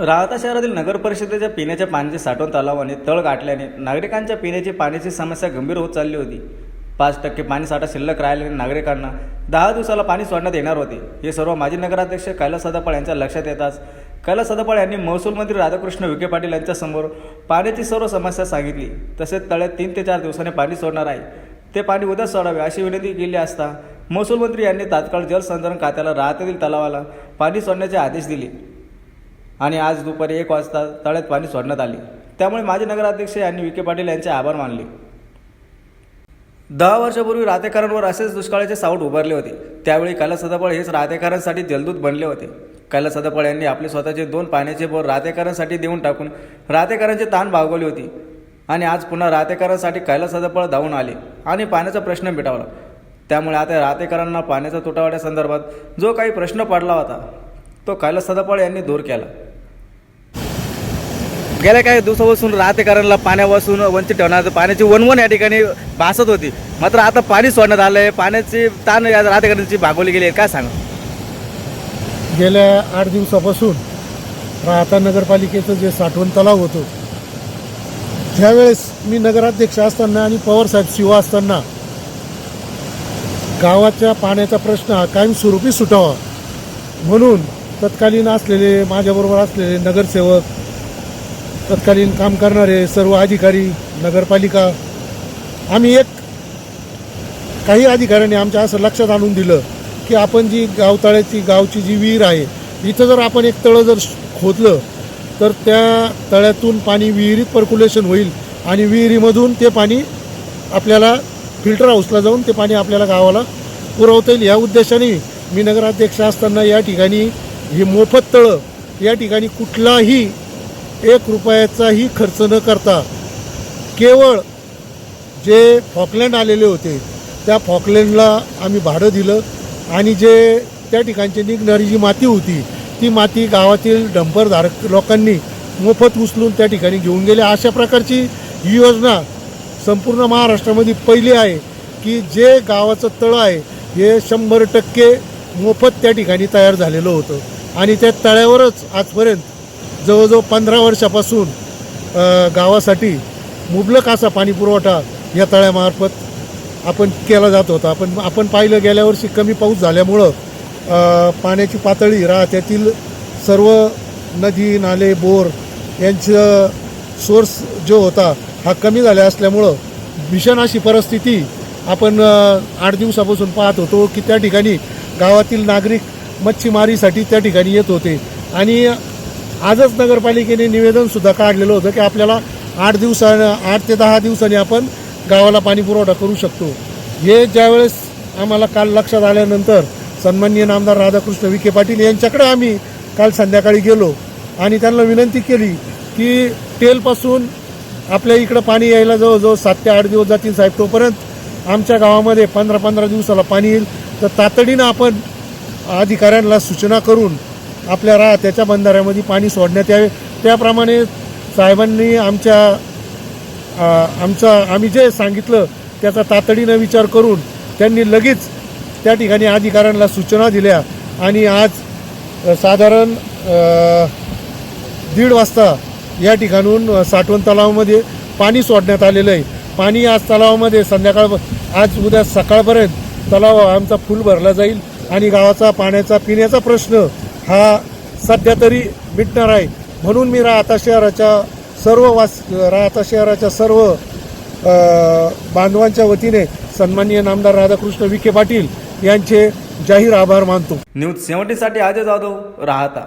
राहता शहरातील नगर परिषदेच्या पिण्याच्या पाण्याचे साठवण तलावाने तळ गाठल्याने नागरिकांच्या पिण्याची पाण्याची समस्या गंभीर होत चालली होती. पाच टक्के पाणी साठा शिल्लक राहिल्याने नागरिकांना दहा दिवसाला पाणी सोडण्यात येणार होते. हे सर्व माजी नगराध्यक्ष कैलास सदापाळ यांच्या लक्षात येताच कैलास सदापाळ यांनी महसूल मंत्री राधाकृष्ण विखे पाटील यांच्यासमोर पाण्याची सर्व समस्या सांगितली. तसेच तळ्यात तीन ते चार दिवसांनी पाणी सोडणार आहे. ते पाणी उद्या सोडावे अशी विनंती केली असता महसूल मंत्री यांनी तात्काळ जलसंधारण खात्याला राहतेतील तलावाला पाणी सोडण्याचे आदेश दिले. आणि आज दुपारी एक वाजता तळ्यात पाणी सोडण्यात आले. त्यामुळे माजी नगराध्यक्ष यांनी विखे पाटील यांचे आभार मानले. दहा वर्षापूर्वी रातेकरांवर असेच दुष्काळाचे साऊट उभारले होते. त्यावेळी कैलास सदापळ हेच रातेकरांसाठी जलदूत बनले होते. कैलास सदापळ यांनी आपले स्वतःचे दोन पाण्याचे बोर राहतेकरांसाठी देऊन टाकून रातेकरांचे ताण भागवली होती. आणि आज पुन्हा राहतेकरांसाठी कैलास सदापळ धावून आले आणि पाण्याचा प्रश्न मिटवला. त्यामुळे आता राहतेकरांना पाण्याच्या तुटवड्यासंदर्भात जो काही प्रश्न पडला होता तो कैलास सदापळ यांनी दूर केला. गेल्या काही दिवसापासून राहतेकरांना पाण्यापासून वंचित ठेवण्यात पाण्याची वणवण या ठिकाणी भासत होती. मात्र आता पाणी सोडण्यात आलं आहे पाण्याची ताण या राहतेकरांची भागवली गेली आहे. काय सांगा गेल्या आठ दिवसापासून राहता नगरपालिकेचं जे साठवण तलाव होतं त्यावेळेस मी नगराध्यक्ष असताना आणि पवारसाहेब शिवा असताना गावाच्या पाण्याचा प्रश्न हा कायमस्वरूपी सुटावा म्हणून तत्कालीन असलेले माझ्याबरोबर असलेले नगरसेवक तत्कालीन काम करणारे सर्व अधिकारी नगरपालिका आम्ही एक काही अधिकाऱ्यांनी आमच्या असं लक्षात आणून दिलं की आपण जी गावतळ्याची गावची जी विहीर आहे इथं जर आपण एक तळं जर खोदलं तर त्या तळ्यातून पाणी विहिरीत पर्क्युलेशन होईल आणि विहिरीमधून ते पाणी आपल्याला फिल्टर हाऊसला जाऊन ते पाणी आपल्याला गावाला पुरवता येईल. या उद्देशाने मी नगराध्यक्ष असताना या ठिकाणी हे मोफत तळं या ठिकाणी कुठलाही एक रुपयाचाही खर्च न करता केवळ जे फॉकलँड आलेले होते त्या फॉकलँडला आम्ही भाडं दिलं आणि जे त्या ठिकाणची निघणारी जी माती होती ती माती गावातील डंपरधारक लोकांनी मोफत उचलून त्या ठिकाणी घेऊन गेले. अशा प्रकारची ही योजना संपूर्ण महाराष्ट्रामध्ये पहिली आहे की जे गावाचं तळं आहे हे शंभर टक्के मोफत त्या ठिकाणी तयार झालेलं होतं. आणि त्या तळ्यावरच आजपर्यंत जवळजवळ पंधरा वर्षापासून गावासाठी मुबलक असा पाणी पुरवठा या तळ्यामार्फत आपण केला जात होता. आपण आपण पाहिलं गेल्या वर्षी कमी पाऊस झाल्यामुळं पाण्याची पातळी राहत्यातील सर्व नदी नाले बोर यांचं सोर्स जो होता हा कमी झाला असल्यामुळं भीषण अशी परिस्थिती आपण आठ दिवसापासून पाहत होतो की त्या ठिकाणी गावातील नागरिक मच्छीमारीसाठी त्या ठिकाणी येत होते. आणि आजच नगरपालिकेने निवेदनसुद्धा काढलेलं होतं की आपल्याला आठ दिवसानं आठ ते दहा दिवसांनी आपण गावाला पाणी पुरवठा करू शकतो. हे ज्यावेळेस आम्हाला काल लक्षात आल्यानंतर सन्माननीय नामदार राधाकृष्ण विखे पाटील यांच्याकडे आम्ही काल संध्याकाळी गेलो आणि त्यांना विनंती केली की टेलपासून आपल्या इकडं पाणी यायला जवळजवळ सात ते आठ दिवस जातील साहेब तोपर्यंत आमच्या गावामध्ये पंधरा पंधरा दिवसाला पाणी येईल. तर तातडीनं आपण अधिकाऱ्यांना सूचना करून आपल्या रा त्याच्या बंधाऱ्यामध्ये पाणी सोडण्यात यावे. त्याप्रमाणे साहेबांनी आमच्या आमचा आम्ही जे सांगितलं त्याचा तातडीनं विचार करून त्यांनी लगेच त्या ठिकाणी अधिकाऱ्यांना सूचना दिल्या आणि आज साधारण दीड वाजता या ठिकाणून साठवण तलावामध्ये पाणी सोडण्यात आलेलं आहे. पाणी आज तलावामध्ये संध्याकाळ आज उद्या सकाळपर्यंत तलाव आमचा फुल भरला जाईल आणि गावाचा पाण्याचा पिण्याचा प्रश्न हा सध्या तरी मिटणार आहे. म्हणून मी राहता शहराच्या सर्व वास राहता शहराच्या सर्व बांधवांच्या वतीने सन्माननीय नामदार राधाकृष्ण विखे पाटील यांचे जाहीर आभार मानतो. न्यूज सेव्हन्टीसाठी अजय जाधव राहता.